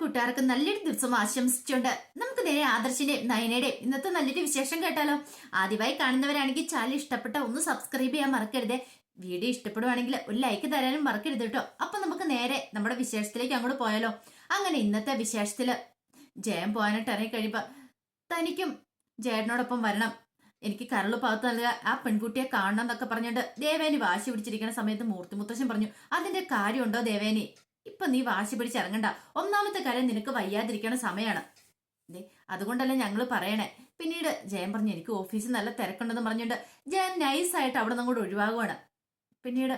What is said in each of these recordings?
കൂട്ടുകാർക്ക് നല്ലൊരു ദിവസം ആശംസിച്ചുണ്ട് നമുക്ക് നേരെ ആദർശിന്റെ നയനയുടെ ഇന്നത്തെ നല്ലൊരു വിശേഷം കേട്ടാലോ? ആദ്യമായി കാണുന്നവരാണെങ്കിൽ ചാനൽ ഇഷ്ടപ്പെട്ട ഒന്ന് സബ്സ്ക്രൈബ് ചെയ്യാൻ മറക്കരുത്. വീഡിയോ ഇഷ്ടപ്പെടുവാണെങ്കിൽ ഒരു ലൈക്ക് തരാനും മറക്കരുത് കേട്ടോ. അപ്പൊ നമുക്ക് നേരെ നമ്മുടെ വിശേഷത്തിലേക്ക് അങ്ങോട്ട് പോയാലോ? അങ്ങനെ ഇന്നത്തെ വിശേഷത്തിൽ ജയം പോകാനായിട്ട് ഇറങ്ങി കഴിയുമ്പോ തനിക്കും ജയനോടൊപ്പം വരണം. എനിക്ക് കരൾ പാകത്ത് നൽകുക. ആ പെൺകുട്ടിയെ കാണണം എന്നൊക്കെ പറഞ്ഞുകൊണ്ട് ദേവേനി വാശി പിടിച്ചിരിക്കുന്ന സമയത്ത് മൂർത്തി മുത്തശ്ശൻ പറഞ്ഞു അതിന്റെ കാര്യമുണ്ടോ ദേവേനി? ഇപ്പൊ നീ വാശി പിടിച്ച് ഇറങ്ങണ്ട. ഒന്നാമത്തെ കാര്യം നിനക്ക് വയ്യാതിരിക്കണ സമയമാണ് അതുകൊണ്ടല്ല ഞങ്ങൾ പറയണേ. പിന്നീട് ജയൻ പറഞ്ഞു എനിക്ക് ഓഫീസിൽ നല്ല തിരക്കുണ്ടെന്ന് പറഞ്ഞിട്ട് ജയൻ നൈസായിട്ട് അവിടെ നിന്ന് കൂടെ ഒഴിവാകുവാണ്. പിന്നീട്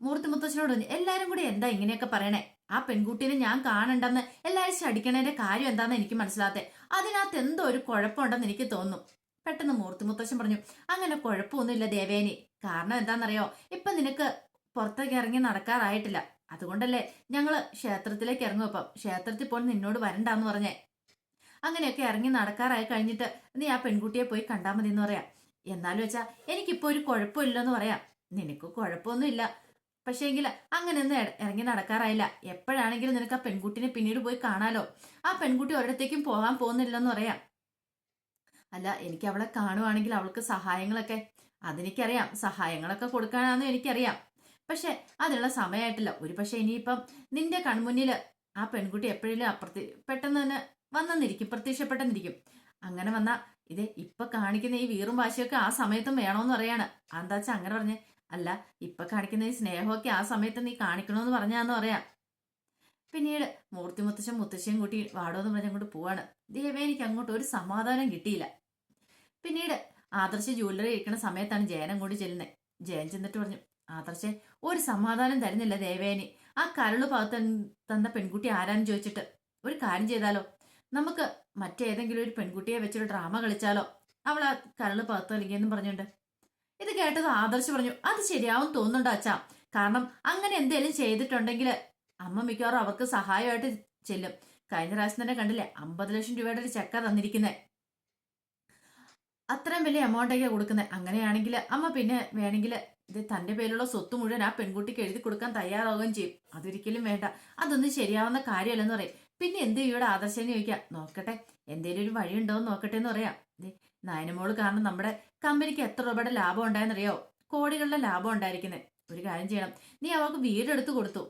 മൂർത്തി മുത്തശ്ശനോട് പറഞ്ഞു എല്ലാരും കൂടി എന്താ ഇങ്ങനെയൊക്കെ പറയണേ? ആ പെൺകുട്ടീനെ ഞാൻ കാണണ്ടെന്ന് എല്ലാരും ശടിക്കണേന്റെ കാര്യം എന്താന്ന് എനിക്ക് മനസ്സിലാത്തെ. അതിനകത്ത് എന്തോ ഒരു കുഴപ്പമുണ്ടെന്ന് എനിക്ക് തോന്നുന്നു പെട്ടെന്ന് മൂർത്തി മുത്തശ്ശൻ പറഞ്ഞു അങ്ങനെ കുഴപ്പമൊന്നുമില്ല ദേവേനി. കാരണം എന്താണെന്നറിയോ? ഇപ്പൊ നിനക്ക് പുറത്തേക്ക് ഇറങ്ങി നടക്കാറായിട്ടില്ല. അതുകൊണ്ടല്ലേ ഞങ്ങൾ ക്ഷേത്രത്തിലേക്ക് ഇറങ്ങുമപ്പം ക്ഷേത്രത്തിൽ പോയി നിന്നോട് വരണ്ടാന്ന് പറഞ്ഞേ. അങ്ങനെയൊക്കെ ഇറങ്ങി നടക്കാറായി കഴിഞ്ഞിട്ട് നീ ആ പെൺകുട്ടിയെ പോയി കണ്ടാൽ മതി എന്ന് പറയാം. എന്നാലും വെച്ചാ എനിക്കിപ്പോ ഒരു കുഴപ്പമില്ലെന്ന് പറയാം. നിനക്ക് കുഴപ്പമൊന്നുമില്ല. പക്ഷേ എങ്കിൽ അങ്ങനെയൊന്നും ഇറ- ഇറങ്ങി നടക്കാറായില്ല. എപ്പോഴാണെങ്കിലും നിനക്ക് ആ പെൺകുട്ടിനെ പിന്നീട് പോയി കാണാലോ? ആ പെൺകുട്ടി ഒരിടത്തേക്കും പോകാൻ പോകുന്നില്ലെന്ന് പറയാം. അല്ല എനിക്ക് അവളെ കാണുവാണെങ്കിൽ അവൾക്ക് സഹായങ്ങളൊക്കെ. അതെനിക്കറിയാം. സഹായങ്ങളൊക്കെ കൊടുക്കാനാണെന്ന് എനിക്കറിയാം. പക്ഷെ അതിനുള്ള സമയമായിട്ടില്ല ഒരു പക്ഷെ ഇനിയിപ്പം നിന്റെ കൺമുന്നിൽ ആ പെൺകുട്ടി എപ്പോഴെങ്കിലും അപ്രത്യ പെട്ടെന്ന് തന്നെ വന്നെന്നിരിക്കും പ്രത്യക്ഷപ്പെട്ടെന്നിരിക്കും. അങ്ങനെ വന്ന ഇത് ഇപ്പൊ കാണിക്കുന്ന ഈ വീറും വാശിയൊക്കെ ആ സമയത്തും വേണോന്ന് പറയാണ് എന്താ വെച്ചാ അങ്ങനെ പറഞ്ഞ് അല്ല ഇപ്പൊ കാണിക്കുന്ന ഈ സ്നേഹമൊക്കെ ആ സമയത്ത് നീ കാണിക്കണമെന്ന് പറഞ്ഞാന്ന് പറയാം. പിന്നീട് മൂർത്തി മുത്തശ്ശൻ മുത്തശ്ശിയും കൂട്ടി വാടോന്ന് പറഞ്ഞ് അങ്ങോട്ട് പോവാണ്. ദേവേ എനിക്ക് അങ്ങോട്ട് ഒരു സമാധാനം കിട്ടിയില്ല. പിന്നീട് ആദർശ ജ്വല്ലറി ഇരിക്കുന്ന സമയത്താണ് ജയനം കൂടി ചെല്ലുന്നത് ജയൻ ചെന്നിട്ട് പറഞ്ഞു ആദർശെ ഒരു സമാധാനം തരുന്നില്ല ദേവേനി. ആ കരൾ ഭാഗത്ത് തന്ന പെൺകുട്ടി ആരാന്ന് ചോദിച്ചിട്ട് ഒരു കാര്യം ചെയ്താലോ? നമുക്ക് മറ്റേതെങ്കിലും ഒരു പെൺകുട്ടിയെ വെച്ചൊരു ഡ്രാമ കളിച്ചാലോ? അവൾ ആ കരൾ ഭാഗത്ത് എന്നും പറഞ്ഞുണ്ട് ഇത് കേട്ടത് ആദർശ് പറഞ്ഞു അത് ശരിയാവും തോന്നുന്നുണ്ടോ അച്ഛാ? കാരണം അങ്ങനെ എന്തേലും ചെയ്തിട്ടുണ്ടെങ്കിൽ അമ്മ മിക്കവാറും അവർക്ക് സഹായമായിട്ട് ചെല്ലും. കഴിഞ്ഞ പ്രാവശ്യം തന്നെ കണ്ടില്ലേ അമ്പത് ലക്ഷം രൂപയുടെ ഒരു ചെക്ക തന്നിരിക്കുന്നത് അത്രയും വലിയ എമൗണ്ടൊക്കെയാണ് കൊടുക്കുന്നത് അങ്ങനെയാണെങ്കിൽ അമ്മ പിന്നെ വേണമെങ്കിൽ ഇത് തന്റെ പേരിലുള്ള സ്വത്ത് മുഴുവൻ ആ പെൺകുട്ടിക്ക് എഴുതി കൊടുക്കാൻ തയ്യാറാവുകയും ചെയ്യും. അതൊരിക്കലും വേണ്ട. അതൊന്നും ശരിയാവുന്ന കാര്യമല്ലെന്ന് പറയും. പിന്നെ എന്ത് ഇവിടെ ആദർശനെ ചോദിക്കാം നോക്കട്ടെ എന്തേലും ഒരു വഴി ഉണ്ടോ? എന്ന് നോക്കട്ടെ എന്ന് പറയാം നയനമോൾ കാരണം നമ്മുടെ കമ്പനിക്ക് എത്ര രൂപയുടെ ലാഭം ഉണ്ടായെന്നറിയോ? കോടികളുടെ ലാഭം ഉണ്ടായിരിക്കുന്നത് ഒരു കാര്യം ചെയ്യണം. നീ അവർക്ക് വീടെടുത്ത് കൊടുത്തു.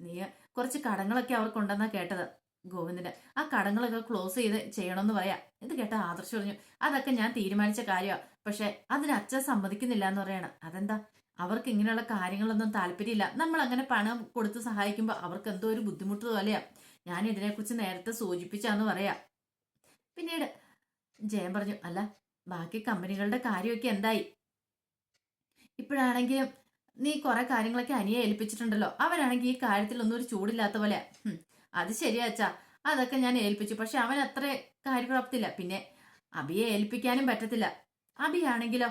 നീ കുറച്ച് കടങ്ങളൊക്കെ അവർക്കുണ്ടെന്നാ കേട്ടത്. ഗോവിന്ദന് ആ കടങ്ങളൊക്കെ ക്ലോസ് ചെയ്ത് ചെയ്യണമെന്ന് പറയാം. ഇത് കേട്ട ആദർശ് പറഞ്ഞു. അതൊക്കെ ഞാൻ തീരുമാനിച്ച കാര്യമാണ് പക്ഷെ അതിന് അച്ഛൻ സമ്മതിക്കുന്നില്ല എന്ന് പറയണം. അതെന്താ? അവർക്ക് ഇങ്ങനെയുള്ള കാര്യങ്ങളൊന്നും താല്പര്യമില്ല. നമ്മൾ അങ്ങനെ പണം കൊടുത്ത് സഹായിക്കുമ്പോൾ അവർക്ക് എന്തോ ഒരു ബുദ്ധിമുട്ട് പോലെയാ. ഞാൻ ഇതിനെക്കുറിച്ച് നേരത്തെ സൂചിപ്പിച്ചാന്ന് പറയാം. പിന്നീട് ജയൻ പറഞ്ഞു അല്ല ബാക്കി കമ്പനികളുടെ കാര്യമൊക്കെ എന്തായി? ഇപ്പോഴാണെങ്കിലും നീ കുറെ കാര്യങ്ങളൊക്കെ അനിയെ ഏൽപ്പിച്ചിട്ടുണ്ടല്ലോ. അവനാണെങ്കിൽ ഈ കാര്യത്തിൽ ഒന്നും ഒരു ചൂടില്ലാത്ത പോലെ അത് ശരിയാ അച്ഛാ. അതൊക്കെ ഞാൻ ഏൽപ്പിച്ചു. പക്ഷെ അവൻ അത്ര കാര്യപ്രാപ്തില്ല പിന്നെ അബിയെ ഏൽപ്പിക്കാനും പറ്റത്തില്ല. അബിയാണെങ്കിലോ?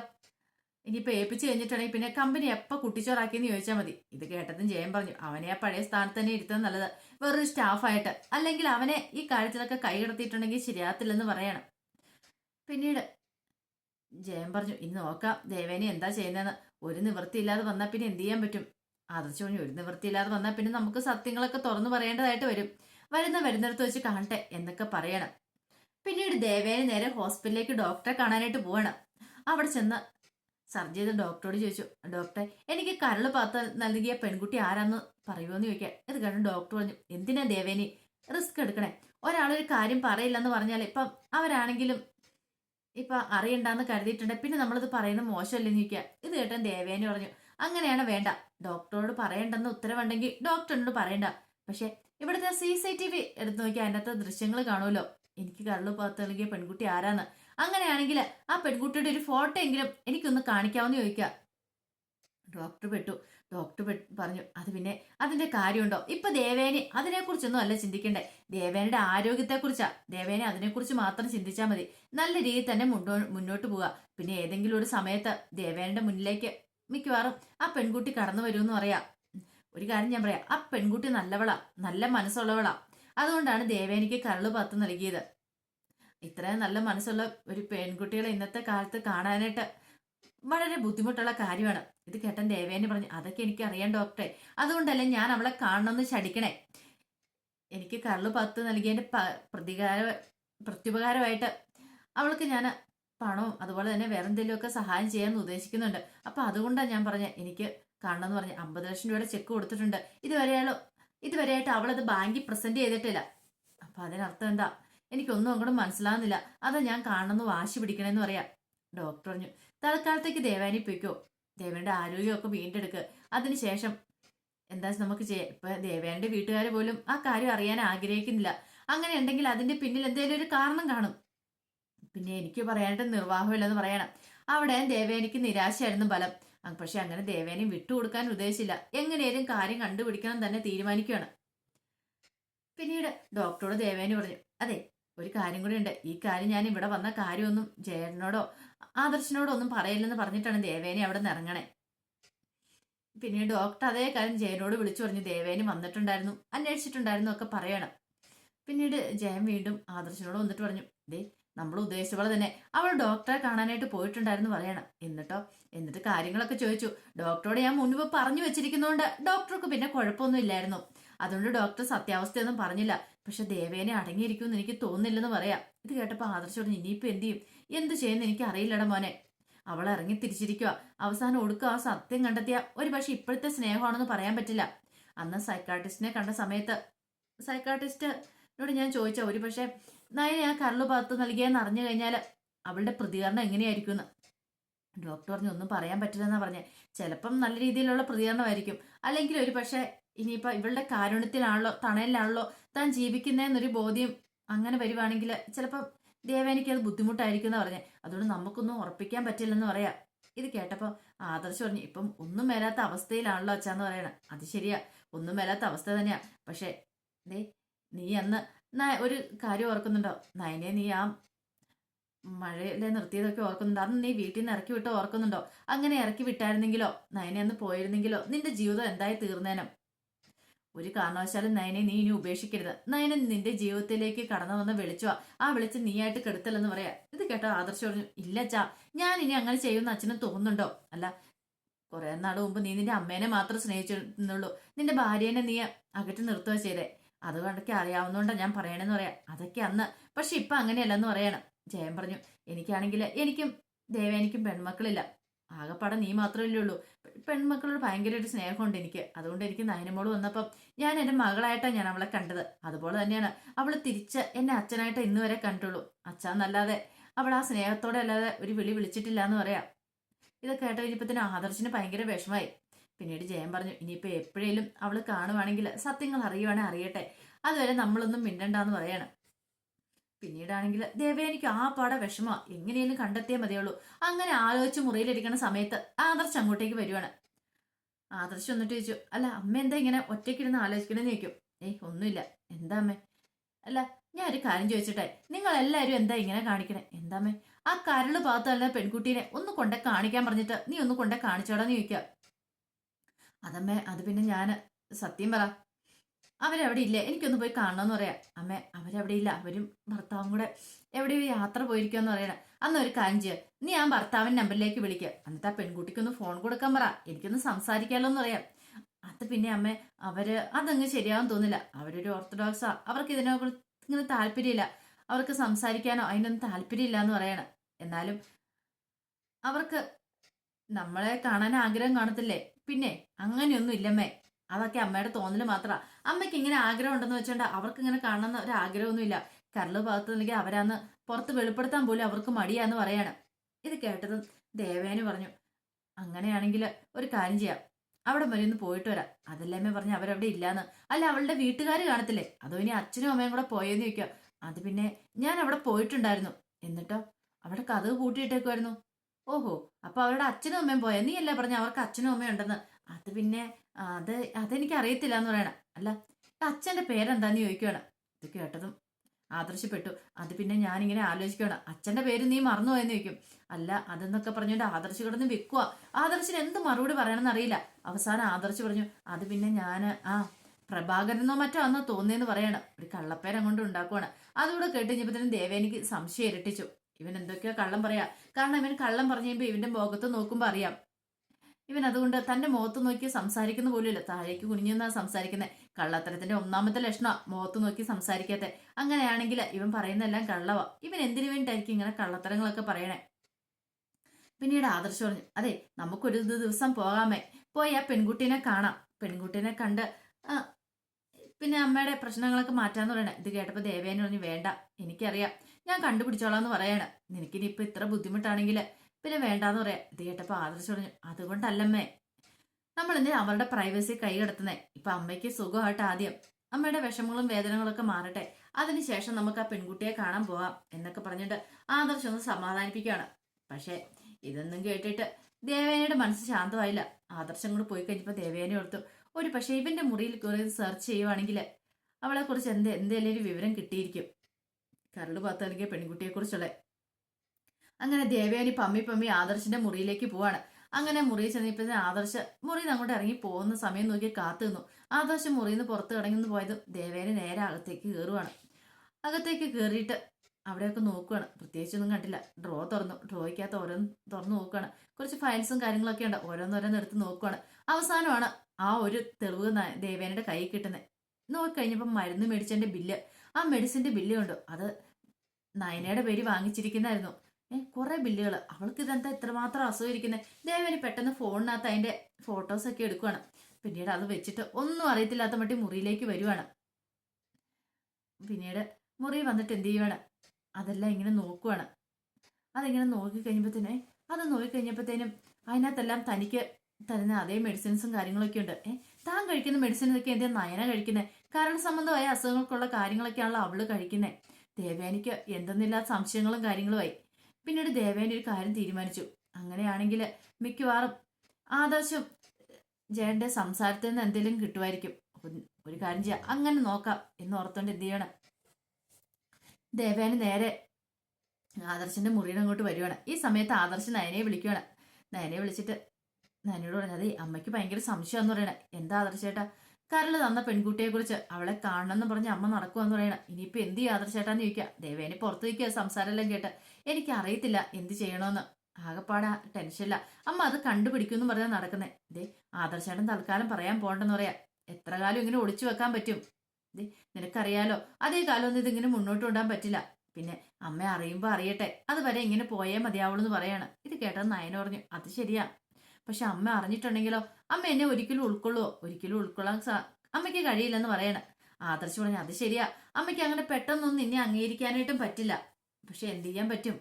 ഇനിയിപ്പോ ഏൽപ്പിച്ചു കഴിഞ്ഞിട്ടുണ്ടെങ്കിൽ പിന്നെ കമ്പനി എപ്പോ കുട്ടിച്ചോറാക്കിയെന്ന് ചോദിച്ചാൽ മതി. ഇത് കേട്ടതും ജയൻ പറഞ്ഞു അവനെ ആ പഴയ സ്ഥാനത്ത് തന്നെ ഇരുത്തുന്നത് നല്ലത്. വേറൊരു സ്റ്റാഫായിട്ട്. അല്ലെങ്കിൽ അവനെ ഈ കാര്യത്തിലൊക്കെ കൈ കടത്തിയിട്ടുണ്ടെങ്കിൽ ശരിയാത്തില്ലെന്ന് പറയണം. പിന്നീട് ജയൻ പറഞ്ഞു ഇനി നോക്കാം. ദേവേനെ എന്താ ചെയ്യുന്നതെന്ന്. ഒരു നിവൃത്തിയില്ലാതെ വന്നാൽ പിന്നെ എന്ത് ചെയ്യാൻ പറ്റും? ആദർശ് പറഞ്ഞു ഒരു നിവൃത്തിയില്ലാതെ വന്നാൽ പിന്നെ നമുക്ക് സത്യങ്ങളൊക്കെ തുറന്നു പറയേണ്ടതായിട്ട് വരും. വരുന്ന വരുന്നിടത്ത് വെച്ച് കാണട്ടെ എന്നൊക്കെ പറയണം. പിന്നീട് ദേവേനെ നേരെ ഹോസ്പിറ്റലിലേക്ക് ഡോക്ടറെ കാണാനായിട്ട് പോവാണ്. അവിടെ ചെന്ന് സർജ് ചെയ്ത ഡോക്ടറോട് ചോദിച്ചു ഡോക്ടറെ എനിക്ക് കരൾ പാത്ത നൽകിയ പെൺകുട്ടി ആരാന്ന് പറയുമോന്ന് ചോദിക്കാം ഇത് കാരണം ഡോക്ടർ പറഞ്ഞു എന്തിനാ ദേവേനി? റിസ്ക് എടുക്കണേ. ഒരാളൊരു കാര്യം പറയില്ലെന്ന് പറഞ്ഞാൽ ഇപ്പം അവരാണെങ്കിലും ഇപ്പൊ അറിയണ്ടെന്ന് കരുതിയിട്ടുണ്ട്. പിന്നെ നമ്മളത് പറയുന്നത് മോശമല്ലെന്ന് ചോദിക്കുക ഇത് കേട്ടാൻ ദേവേനി പറഞ്ഞു അങ്ങനെയാണ് വേണ്ട. ഡോക്ടറോട് പറയണ്ടെന്ന് ഉത്തരവുണ്ടെങ്കിൽ ഡോക്ടറിനോട് പറയണ്ട. പക്ഷെ ഇവിടുത്തെ സി സി ടി വി എടുത്ത് നോക്കിയാൽ അതിനകത്ത് ദൃശ്യങ്ങൾ കാണുമല്ലോ എനിക്ക് കള്ളു പാത്ത് നൽകിയ പെൺകുട്ടി ആരാന്ന്. അങ്ങനെയാണെങ്കിൽ ആ പെൺകുട്ടിയുടെ ഒരു ഫോട്ടോ എങ്കിലും എനിക്കൊന്ന് കാണിക്കാമെന്ന് ചോദിക്കുക. ഡോക്ടർ പെട്ടു. ഡോക്ടർ പറഞ്ഞു അത് പിന്നെ അതിന്റെ കാര്യമുണ്ടോ? ഇപ്പൊ ദേവേനെ അതിനെക്കുറിച്ചൊന്നും അല്ല ചിന്തിക്കണ്ടേ. ദേവേനയുടെ ആരോഗ്യത്തെക്കുറിച്ചാ. ദേവേനെ അതിനെക്കുറിച്ച് മാത്രം ചിന്തിച്ചാൽ മതി. നല്ല രീതിയിൽ തന്നെ മുന്നോ- മുന്നോട്ട് പോവുക. പിന്നെ ഏതെങ്കിലും ഒരു സമയത്ത് ദേവേനയുടെ മുന്നിലേക്ക് മിക്കവാറും ആ പെൺകുട്ടി കടന്നു വരുമെന്ന് പറയാം. ഒരു കാര്യം ഞാൻ പറയാം. ആ പെൺകുട്ടി നല്ലവളാ. നല്ല മനസ്സുള്ളവളാ. അതുകൊണ്ടാണ് ദേവേനിക്ക് കരൾ പത്ത് നൽകിയത്. ഇത്രയും നല്ല മനസ്സുള്ള ഒരു പെൺകുട്ടികളെ ഇന്നത്തെ കാലത്ത് കാണാനായിട്ട് വളരെ ബുദ്ധിമുട്ടുള്ള കാര്യമാണ്. ഇത് കേട്ടൻ ദേവേനെ പറഞ്ഞു അതൊക്കെ എനിക്ക് അറിയാം ഡോക്ടറെ. അതുകൊണ്ടല്ലേ ഞാൻ അവളെ കാണണമെന്ന് ചടിക്കണേ എനിക്ക് കള്ളു പത്ത് നൽകിയതിന്റെ പ്രതികാര പ്രത്യുപകാരമായിട്ട് അവൾക്ക് ഞാൻ പണവും അതുപോലെ തന്നെ വേറെ എന്തെങ്കിലുമൊക്കെ സഹായം ചെയ്യാൻ ഉദ്ദേശിക്കുന്നുണ്ട്. അപ്പൊ അതുകൊണ്ടാണ് ഞാൻ പറഞ്ഞ എനിക്ക് കാണണമെന്ന് പറഞ്ഞ അമ്പത് ലക്ഷം രൂപയുടെ ചെക്ക് കൊടുത്തിട്ടുണ്ട്. ഇതുവരെയാളോ ഇതുവരെയായിട്ട് അവളത് ബാങ്കിൽ പ്രസന്റ് ചെയ്തിട്ടില്ല. അപ്പൊ അതിനർത്ഥം എന്താ? എനിക്കൊന്നും അങ്ങോട്ട് മനസ്സിലാകുന്നില്ല അതാ ഞാൻ കാണണമെന്ന് വാശി പിടിക്കണമെന്ന് പറയാം. ഡോക്ടർ പറഞ്ഞു തൽക്കാലത്തേക്ക് ദേവാനി പൊയ്ക്കോ. ദേവന്റെ ആരോഗ്യമൊക്കെ വീണ്ടെടുക്കുക അതിനുശേഷം എന്താ നമുക്ക് ചെയ്യാം? ഇപ്പൊ ദേവേന്റെ വീട്ടുകാർ പോലും ആ കാര്യം അറിയാൻ ആഗ്രഹിക്കുന്നില്ല. അങ്ങനെ ഉണ്ടെങ്കിൽ അതിന്റെ പിന്നിൽ എന്തെങ്കിലും ഒരു കാരണം കാണും. പിന്നെ എനിക്ക് പറയാനായിട്ട് നിർവാഹമില്ലെന്ന് പറയണം. അവിടെ ദേവേനിക്ക് നിരാശയായിരുന്നു ബലം. പക്ഷെ അങ്ങനെ ദേവേനെ വിട്ടുകൊടുക്കാൻ ഉദ്ദേശിച്ചില്ല. എങ്ങനെയും കാര്യം കണ്ടുപിടിക്കണം തന്നെ തീരുമാനിക്കുകയാണ്. പിന്നീട് ഡോക്ടറോട് ദേവേനി പറഞ്ഞു അതെ ഒരു കാര്യം കൂടി ഉണ്ട്. ഈ കാര്യം ഞാൻ ഇവിടെ വന്ന കാര്യമൊന്നും ജയനോടോ ആദർശനോടോ ഒന്നും പറയില്ലെന്ന് പറഞ്ഞിട്ടാണ് ദേവേനെ അവിടെ നിന്ന് ഇറങ്ങണേ. പിന്നെ ഡോക്ടർ അതേ കാര്യം ജയനോട് വിളിച്ചു പറഞ്ഞു ദേവേന് വന്നിട്ടുണ്ടായിരുന്നു അന്വേഷിച്ചിട്ടുണ്ടായിരുന്നു ഒക്കെ പറയണം. പിന്നീട് ജയൻ വീണ്ടും ആദർശനോട് വന്നിട്ട് പറഞ്ഞു ദേ നമ്മൾ ഉദ്ദേശിച്ച പോലെ തന്നെ അവൾ ഡോക്ടറെ കാണാനായിട്ട് പോയിട്ടുണ്ടായിരുന്നു പറയണം. എന്നിട്ടോ എന്നിട്ട് കാര്യങ്ങളൊക്കെ ചോദിച്ചു. ഡോക്ടറോട് ഞാൻ മുൻപ് പറഞ്ഞു വെച്ചിരിക്കുന്നതുകൊണ്ട് ഡോക്ടർക്ക് പിന്നെ കുഴപ്പമൊന്നും ഇല്ലായിരുന്നു. അതുകൊണ്ട് ഡോക്ടർ സത്യാവസ്ഥയൊന്നും പറഞ്ഞില്ല. പക്ഷെ ദേവേനെ അടങ്ങിയിരിക്കുമെന്ന് എനിക്ക് തോന്നുന്നില്ലെന്ന് പറയാം. ഇത് കേട്ടപ്പോൾ ആദർശ് പറഞ്ഞു ഇനിയിപ്പോൾ എന്ത് ചെയ്യും? എന്ത് ചെയ്യുമെന്ന് എനിക്ക് അറിയില്ലട മോനെ. അവൾ ഇറങ്ങി തിരിച്ചിരിക്കുക അവസാനം ഒടുക്കുക ആ സത്യം കണ്ടെത്തിയ ഒരു പക്ഷെ ഇപ്പോഴത്തെ സ്നേഹമാണെന്ന് പറയാൻ പറ്റില്ല. അന്ന് സൈക്കാട്രിസ്റ്റിനെ കണ്ട സമയത്ത് സൈക്കാട്രിസ്റ്റിനോട് ഞാൻ ചോദിച്ച ഒരു പക്ഷേ നയനെ ആ കരളു ഭാഗത്ത് നൽകിയെന്ന് അറിഞ്ഞു കഴിഞ്ഞാൽ അവളുടെ പ്രതികരണം എങ്ങനെയായിരിക്കും എന്ന് ഡോക്ടർ പറഞ്ഞു ഒന്നും പറയാൻ പറ്റില്ലെന്നാ പറഞ്ഞേ. ചിലപ്പം നല്ല രീതിയിലുള്ള പ്രതികരണമായിരിക്കും. അല്ലെങ്കിൽ ഒരു പക്ഷേ ഇനിയിപ്പോൾ ഇവളുടെ കാരുണ്യത്തിലാണല്ലോ തണലിലാണല്ലോ താൻ ജീവിക്കുന്നതെന്നൊരു ബോധ്യം അങ്ങനെ വരുവാണെങ്കിൽ ചിലപ്പോ ദേവേനിക്ക് അത് ബുദ്ധിമുട്ടായിരിക്കും എന്ന് പറഞ്ഞേ. അതുകൊണ്ട് നമുക്കൊന്നും ഉറപ്പിക്കാൻ പറ്റില്ലെന്ന് പറയാം. ഇത് കേട്ടപ്പോൾ ആദർശ് പറഞ്ഞു ഇപ്പം ഒന്നും മേലാത്ത അവസ്ഥയിലാണല്ലോ അച്ഛാന്ന് പറയണേ. അത് ശരിയാ. ഒന്നും മേലാത്ത അവസ്ഥ തന്നെയാ. പക്ഷേ ദേ നീ അന്ന് ഒരു കാര്യം ഓർക്കുന്നുണ്ടോ? നയനെ നീ ആ മഴയിലെ നിർത്തിയതൊക്കെ ഓർക്കുന്നുണ്ടോ. അന്ന് നീ വീട്ടിൽ നിന്ന് ഇറക്കി വിട്ടോ ഓർക്കുന്നുണ്ടോ? അങ്ങനെ ഇറക്കി വിട്ടായിരുന്നെങ്കിലോ? നയനെ അന്ന് പോയിരുന്നെങ്കിലോ? നിന്റെ ജീവിതം എന്തായി തീർന്നേനും? ഒരു കാരണവശാലും നയനെ നീ ഇനി ഉപേക്ഷിക്കരുത്. നയനെ നിന്റെ ജീവിതത്തിലേക്ക് കടന്നു വന്ന വിളിച്ചോ ആ വിളിച്ച് നീയായിട്ട് കെടുത്തല്ലെന്ന് പറയാ. ഇത് കേട്ടോ ആദർശ് പറഞ്ഞു. ഇല്ല അച്ഛാ ഞാൻ ഇനി അങ്ങനെ ചെയ്യുന്ന അച്ഛനും തോന്നുന്നുണ്ടോ? അല്ല കുറെ നാട് മുമ്പ് നീ നിന്റെ അമ്മേനെ മാത്രം സ്നേഹിച്ചിരുന്നുള്ളൂ. നിന്റെ ഭാര്യേനെ നീ അകറ്റി നിർത്തുക ചെയ്തേ. അതുകൊണ്ടൊക്കെ അറിയാവുന്നതുകൊണ്ടാണ് ഞാൻ പറയണെന്ന് പറയാം. അതൊക്കെ അന്ന്. പക്ഷെ ഇപ്പൊ അങ്ങനെയല്ലെന്ന് പറയണം. ജയൻ പറഞ്ഞു എനിക്കാണെങ്കിൽ എനിക്കും ദേവേനിക്കും പെൺമക്കളില്ല. ആകെപ്പാടെ നീ മാത്രമല്ലേ ഉള്ളൂ. പെൺമക്കളോട് ഭയങ്കര ഒരു സ്നേഹമുണ്ട് എനിക്ക്. അതുകൊണ്ട് എനിക്ക് നയനമോൾ വന്നപ്പം ഞാൻ എന്റെ മകളായിട്ടാണ് ഞാൻ അവളെ കണ്ടത്. അതുപോലെ തന്നെയാണ് അവൾ തിരിച്ച് എന്നെ അച്ഛനായിട്ട് ഇന്ന് വരെ കണ്ടുള്ളൂ അച്ഛന്നല്ലാതെ അവൾ ആ സ്നേഹത്തോടെ അല്ലാതെ ഒരു വിളി വിളിച്ചിട്ടില്ല എന്ന് പറയാം. ഇതൊക്കെ കേട്ട് കഴിഞ്ഞപ്പത്തിന് ആദർശിന് ഭയങ്കര വിഷമായി പിന്നീട് ജയൻ പറഞ്ഞു ഇനിയിപ്പോൾ എപ്പോഴേലും അവൾ കാണുവാണെങ്കിൽ സത്യങ്ങൾ അറിയുവാണെങ്കിൽ അറിയട്ടെ. അതുവരെ നമ്മളൊന്നും മിണ്ടണ്ടെന്ന് പറയാണ്. പിന്നീടാണെങ്കിൽ ദേവേനിക്ക് ആ പാടെ വിഷമ എങ്ങനെയും കണ്ടെത്തിയേ മതിയുള്ളൂ. അങ്ങനെ ആലോചിച്ച് മുറിയിലിരിക്കുന്ന സമയത്ത് ആദർശ് അങ്ങോട്ടേക്ക് വരുവാണ് ആദർശ് വന്നിട്ട് ചോദിച്ചു അല്ല അമ്മ എന്താ ഇങ്ങനെ ഒറ്റയ്ക്കിരുന്ന് ആലോചിക്കണമെന്ന് ചോദിക്കും? ഏയ് ഒന്നുമില്ല. എന്താ അമ്മേ? അല്ല ഞാൻ ഒരു കാര്യം ചോദിച്ചിട്ടെ. നിങ്ങൾ എല്ലാവരും എന്താ ഇങ്ങനെ കാണിക്കണേ? എന്താ അമ്മേ? ആ കരൾ ഭാഗത്തുള്ള പെൺകുട്ടീനെ ഒന്ന് കൊണ്ട കാണിക്കാൻ പറഞ്ഞിട്ട് നീ ഒന്ന് കൊണ്ട കാണിച്ചോടാന്ന് ചോദിക്കുക. അതമ്മേ അത് പിന്നെ ഞാൻ സത്യം പറ. അവരവിടെ ഇല്ല? എനിക്കൊന്ന് പോയി കാണണമെന്ന് പറയാം. അമ്മേ അവരവിടെ ഇല്ല. അവരും ഭർത്താവും കൂടെ എവിടെയോ യാത്ര പോയിരിക്കുമെന്ന് പറയണേ. അന്ന് ഒരു കാര്യം ചെയ്യുക നീ ആ ഭർത്താവിന്റെ നമ്പറിലേക്ക് വിളിക്കുക എന്നിട്ട് ആ പെൺകുട്ടിക്കൊന്ന് ഫോൺ കൊടുക്കാൻ പറ. എനിക്കൊന്ന് സംസാരിക്കാമല്ലോ എന്ന് പറയാം. അത് പിന്നെ അമ്മ അവർ അതങ്ങ് ശരിയാവും തോന്നില്ല. അവരൊരു ഓർത്തഡോക്സാ അവർക്ക് ഇതിനെ ഇങ്ങനെ താല്പര്യമില്ല. അവർക്ക് സംസാരിക്കാനോ അതിനൊന്നും താല്പര്യമില്ല എന്ന് പറയണം. എന്നാലും അവർക്ക് നമ്മളെ കാണാൻ ആഗ്രഹം കാണത്തില്ലേ? പിന്നെ അങ്ങനെയൊന്നും ഇല്ലമ്മേ. അതൊക്കെ അമ്മയുടെ തോന്നൽ മാത്രമാ അമ്മയ്ക്ക് ഇങ്ങനെ ആഗ്രഹം ഉണ്ടെന്ന് വെച്ചോണ്ട് അവർക്ക് ഇങ്ങനെ കാണണമെന്ന് ഒരു ആഗ്രഹമൊന്നുമില്ല കരൾ ഭാഗത്ത് നിന്നെങ്കിൽ അവരാന്ന് പുറത്ത് വെളിപ്പെടുത്താൻ പോലും അവർക്ക് മടിയാന്ന് പറയാണ്. ഇത് കേട്ടതും ദേവേന് പറഞ്ഞു അങ്ങനെയാണെങ്കിൽ ഒരു കാര്യം ചെയ്യാം. അവിടെ വരെ ഒന്ന് പോയിട്ട് വരാം. അതല്ലേ പറഞ്ഞു അവരവിടെ ഇല്ലാന്ന്. അല്ല അവളുടെ വീട്ടുകാർ കാണത്തില്ലേ? അതോ ഇനി അച്ഛനും അമ്മയും കൂടെ പോയെന്ന് ചോദിക്കാം അത് പിന്നെ ഞാൻ അവിടെ പോയിട്ടുണ്ടായിരുന്നു. എന്നിട്ടോ? അവിടെ കഥവ് കൂട്ടിയിട്ടേക്കുമായിരുന്നു ഓഹോ അപ്പൊ അവരുടെ അച്ഛനും അമ്മയും പോയ? നീ അല്ലേ പറഞ്ഞ അവർക്ക് അച്ഛനും അമ്മയും ഉണ്ടെന്ന്. അത് പിന്നെ അത് അതെനിക്ക് അറിയത്തില്ല എന്ന് പറയണം. അല്ല അച്ഛന്റെ പേരെന്താന്ന് ചോദിക്കുകയാണ് ഇത് കേട്ടതും ആദർശപ്പെട്ടു. അത് പിന്നെ ഞാനിങ്ങനെ ആലോചിക്കുകയാണ് അച്ഛന്റെ പേര് നീ മറന്നുപോയെന്ന് ചോദിക്കും. അല്ല അതെന്നൊക്കെ പറഞ്ഞുകൊണ്ട് ആദർശ് കിടന്ന് വെക്കുക ആദർശിന് എന്ത് മറുപടി പറയണമെന്ന് അറിയില്ല. അവസാനം ആദർശ് പറഞ്ഞു അത് പിന്നെ ഞാൻ ആ പ്രഭാകരനോ മറ്റോ അന്നോ തോന്നിയെന്ന് പറയാണ്. ഒരു കള്ളപ്പേരം കൊണ്ട് ഉണ്ടാക്കുവാണ്. അതുകൂടെ കേട്ട് കഴിഞ്ഞപ്പോഴത്തേനും ദേവേനിക്ക് സംശയം ഇരട്ടിച്ചു. ഇവൻ എന്തൊക്കെയോ കള്ളം പറയാ. കാരണം ഇവൻ കള്ളം പറഞ്ഞു കഴിയുമ്പോൾ ഇവന്റെ മുഖത്ത് നോക്കുമ്പോൾ അറിയാം. ഇവൻ അതുകൊണ്ട് തന്റെ മുഖത്ത് നോക്കി സംസാരിക്കുന്ന പോലുമില്ല. താഴേക്ക് കുനിഞ്ഞെന്നാ സംസാരിക്കുന്നത് കള്ളത്തരത്തിന്റെ ഒന്നാമത്തെ ലക്ഷണം മുഖത്ത് നോക്കി സംസാരിക്കാത്ത. അങ്ങനെയാണെങ്കിൽ ഇവൻ പറയുന്നതെല്ലാം കള്ളവാ. ഇവൻ എന്തിനു വേണ്ടിയിട്ടായിരിക്കും ഇങ്ങനെ കള്ളത്തരങ്ങളൊക്കെ പറയണേ? പിന്നീട് ആദർശ് പറഞ്ഞു അതെ നമുക്കൊരു ദിവസം പോകാമേ. പോയി ആ പെൺകുട്ടീനെ കാണാം. പെൺകുട്ടീനെ കണ്ട് പിന്നെ അമ്മയുടെ പ്രശ്നങ്ങളൊക്കെ മാറ്റാന്ന് പറയണേ. ഇത് കേട്ടപ്പോൾ ദേവേനെ പറഞ്ഞു വേണ്ട എനിക്കറിയാം. ഞാൻ കണ്ടുപിടിച്ചോളാം എന്ന് പറയാണ്. നിനക്കിനി ഇപ്പൊ ഇത്ര ബുദ്ധിമുട്ടാണെങ്കിൽ പിന്നെ വേണ്ടാന്ന് പറയാം ദേട്ടപ്പ ആദർശ് പറഞ്ഞു അതുകൊണ്ടല്ലമ്മേ നമ്മൾ എന്തിനാ അവരുടെ പ്രൈവസി കൈ കിടത്തുന്നേ? ഇപ്പൊ അമ്മയ്ക്ക് സുഖമായിട്ട് ആദ്യം അമ്മയുടെ വിഷമങ്ങളും വേദനകളൊക്കെ മാറട്ടെ അതിനുശേഷം നമുക്ക് ആ പെൺകുട്ടിയെ കാണാൻ പോവാം എന്നൊക്കെ പറഞ്ഞിട്ട് ആദർശ് ഒന്ന് സമാധാനിപ്പിക്കുകയാണ്. പക്ഷേ ഇതൊന്നും കേട്ടിട്ട് ദേവേനയുടെ മനസ്സ് ശാന്തമായില്ല. ആദർശം കൂടെ പോയി കഴിഞ്ഞപ്പോൾ ദേവേനെ ഓർത്തു ഒരു പക്ഷേ ഇവന്റെ മുറിയിൽ കുറെ സെർച്ച് ചെയ്യുവാണെങ്കിൽ അവളെ കുറിച്ച് എന്ത് എന്തെങ്കിലും ഒരു വിവരം കിട്ടിയിരിക്കും. കരട് പെൺകുട്ടിയെ കുറിച്ചുള്ള അങ്ങനെ ദേവയാനി പമ്മി പമ്മി ആദർശിന്റെ മുറിയിലേക്ക് പോവാണ്. അങ്ങനെ മുറിയിൽ ചെന്നപ്പോഴത്തേന് ആദർശ് മുറിയിൽ അങ്ങോട്ട് ഇറങ്ങി പോകുന്ന സമയം നോക്കി കാത്തു നിന്നു. ആദർശ് മുറിയിൽ നിന്ന് പുറത്ത് കിടങ്ങുന്നു പോയതും ദേവേനെ നേരെ അകത്തേക്ക് കയറുവാണ്. അകത്തേക്ക് കയറിയിട്ട് അവിടെയൊക്കെ നോക്കുകയാണ് പ്രത്യേകിച്ചൊന്നും കണ്ടില്ല. ഡ്രോ തുറന്നു. ഡ്രോയ്ക്കകത്ത് ഓരോന്ന് തുറന്നു നോക്കുകയാണ് കുറച്ച് ഫയൽസും കാര്യങ്ങളൊക്കെ ഉണ്ട്. ഓരോന്നോരോന്ന് എടുത്ത് നോക്കുവാണ്. അവസാനമാണ് ആ ഒരു തെളിവ് ദേവേനയുടെ കൈ കിട്ടുന്നത് നോക്കിക്കഴിഞ്ഞപ്പോൾ മരുന്ന് മേടിച്ചതിന്റെ ബില്ല്. ആ മെഡിസിന്റെ ബില്ല് കണ്ടു അത് നയനയുടെ പേര് വാങ്ങിച്ചിരിക്കുന്നായിരുന്നു. ഏ കുറെ ബില്ലുകൾ അവൾക്ക് ഇതെന്താ ഇത്രമാത്രം അസുഖം ഇരിക്കുന്നത് ദേവന് പെട്ടെന്ന് ഫോണിനകത്ത് അതിന്റെ ഫോട്ടോസ് ഒക്കെ എടുക്കുവാണ്. പിന്നീട് അത് വെച്ചിട്ട് ഒന്നും അറിയത്തില്ലാത്ത മട്ടി മുറിയിലേക്ക് വരുവാണ്. പിന്നീട് മുറി വന്നിട്ട് എന്ത് ചെയ്യുവാണ്? അതെല്ലാം ഇങ്ങനെ നോക്കുവാണ്. അതിങ്ങനെ നോക്കി കഴിയുമ്പോഴത്തേനെ അത് നോക്കി കഴിഞ്ഞപ്പോഴത്തേനും അതിനകത്തെല്ലാം തനിക്ക് തരുന്ന അതേ മെഡിസിൻസും കാര്യങ്ങളൊക്കെ ഉണ്ട്. ഏഹ് താൻ കഴിക്കുന്ന മെഡിസിനൊക്കെ എന്തിനാ നയന കഴിക്കുന്നത് കാരണ സംബന്ധമായ അസുഖങ്ങൾക്കുള്ള കാര്യങ്ങളൊക്കെയാണല്ലോ അവൾ കഴിക്കുന്നത് ദേവേനിക്ക് എന്തെന്നില്ലാത്ത സംശയങ്ങളും കാര്യങ്ങളുമായി. പിന്നീട് ദേവേന്റെ ഒരു കാര്യം തീരുമാനിച്ചു. അങ്ങനെയാണെങ്കിൽ മിക്കവാറും ആദർശം ജയന്റെ സംസാരത്തിൽ നിന്ന് എന്തെങ്കിലും കിട്ടുമായിരിക്കും. ഒരു- കാര്യം ചെയ്യാം. അങ്ങനെ നോക്കാം എന്ന് ഓർത്തോണ്ട് എന്ത് ചെയ്യണം? ദേവേന് നേരെ ആദർശിന്റെ മുറിയുടെ അങ്ങോട്ട് വരുവാണ്. ഈ സമയത്ത് ആദർശ് നയനയെ വിളിക്കുവാണ്. നയനയെ വിളിച്ചിട്ട് നയനയോട് പറഞ്ഞത് അമ്മയ്ക്ക് ഭയങ്കര സംശയമെന്ന് പറയണേ. എന്താ ആദർശേട്ടാ കരൾ തന്ന പെൺകുട്ടിയെ കുറിച്ച് അവളെ കാണണമെന്ന് പറഞ്ഞ് അമ്മ നടക്കുവെന്ന് പറയണ. ഇനിയിപ്പോ എന്ത് ചെയ്യും ആദർശേട്ടാന്ന് ചോദിക്കുക ദേവേനെ പുറത്ത് വയ്ക്കുക സംസാരമെല്ലാം കേട്ട്. എനിക്ക് അറിയത്തില്ല എന്ത് ചെയ്യണമെന്ന് ആകെപ്പാടെ ടെൻഷനില്ല അമ്മ അത് കണ്ടുപിടിക്കുമെന്ന് പറഞ്ഞാൽ നടക്കുന്നേ. ദേ ആദർശേട്ടൻ തൽക്കാലം പറയാൻ പോണ്ടെന്ന് പറയാ. എത്ര കാലം ഇങ്ങനെ ഒളിച്ചു വെക്കാൻ പറ്റും? ദേ നിനക്കറിയാലോ അതേ കാലമൊന്നും ഇതിങ്ങനെ മുന്നോട്ട് കൊണ്ടാൻ പറ്റില്ല. പിന്നെ അമ്മ അറിയുമ്പോൾ അറിയട്ടെ. അതുവരെ ഇങ്ങനെ പോയേ മതിയാവുള്ളൂ എന്ന് പറയാണ്. ഇത് കേട്ടത് നയന പറഞ്ഞു അത് ശരിയാ. പക്ഷെ അമ്മ അറിഞ്ഞിട്ടുണ്ടെങ്കിലോ? അമ്മ എന്നെ ഒരിക്കലും ഉൾക്കൊള്ളുവോ? ഒരിക്കലും ഉൾക്കൊള്ളാൻ അമ്മയ്ക്ക് കഴിയില്ലെന്ന് പറയണ. ആദർശ് പറഞ്ഞു അത് ശരിയാ. അമ്മയ്ക്ക് അങ്ങനെ പെട്ടെന്നൊന്നും ഇനി അംഗീകരിക്കാനായിട്ടും പറ്റില്ല. പക്ഷെ എന്ത് ചെയ്യാൻ പറ്റും?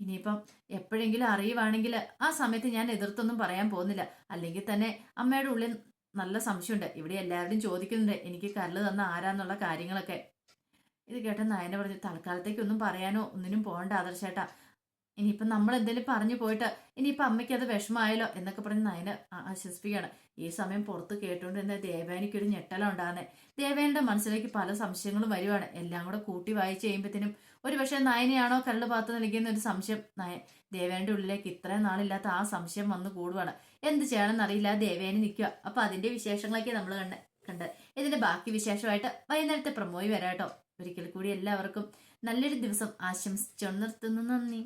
ഇനിയിപ്പം എപ്പോഴെങ്കിലും അറിയുവാണെങ്കിൽ ആ സമയത്ത് ഞാൻ എതിർത്തൊന്നും പറയാൻ പോകുന്നില്ല. അല്ലെങ്കിൽ തന്നെ അമ്മയുടെ ഉള്ളിൽ നല്ല സംശയമുണ്ട്. ഇവിടെ എല്ലാവരും ചോദിക്കുന്നുണ്ട് എനിക്ക് കല്ല് തന്ന ആരാന്നുള്ള കാര്യങ്ങളൊക്കെ? ഇത് കേട്ട നയന പറഞ്ഞു തൽക്കാലത്തേക്ക് ഒന്നും പറയാനോ? ഒന്നിനും പോകണ്ട ആദർശേട്ടാ. ഇനിയിപ്പം നമ്മൾ എന്തെങ്കിലും പറഞ്ഞു പോയിട്ട് ഇനിയിപ്പം അമ്മയ്ക്ക് അത് വിഷമമായല്ലോ എന്നൊക്കെ പറഞ്ഞ് നയന ആശ്വസിപ്പിക്കുകയാണ്. ഈ സമയം പുറത്ത് കേട്ടുകൊണ്ടിരുന്ന ദേവേനിക്കൊരു ഞെട്ടലുണ്ടാകുന്നത് ദേവേന്റെ മനസ്സിലേക്ക് പല സംശയങ്ങളും വരുവാണ്. എല്ലാം കൂടെ കൂട്ടി വായിച്ച് കഴിയുമ്പോഴത്തേനും ഒരു പക്ഷേ നയനയാണോ കരട് പാത്ത് നൽകിയെന്ന ഒരു സംശയം നയ ദേവേന്റെ ഉള്ളിലേക്ക് ഇത്രയും നാളില്ലാത്ത ആ സംശയം വന്ന് കൂടുവാണ്. എന്ത് ചെയ്യണമെന്ന് അറിയില്ല ദേവേനി നിൽക്കുക അപ്പം അതിന്റെ വിശേഷങ്ങളൊക്കെ നമ്മൾ കണ്ട് കണ്ട്. ഇതിന്റെ ബാക്കി വിശേഷമായിട്ട് വൈകുന്നേരത്തെ പ്രമോയി വരാട്ടോ ഒരിക്കൽ കൂടി എല്ലാവർക്കും നല്ലൊരു ദിവസം ആശംസിച്ചു നിർത്തുന്നു. നന്ദി.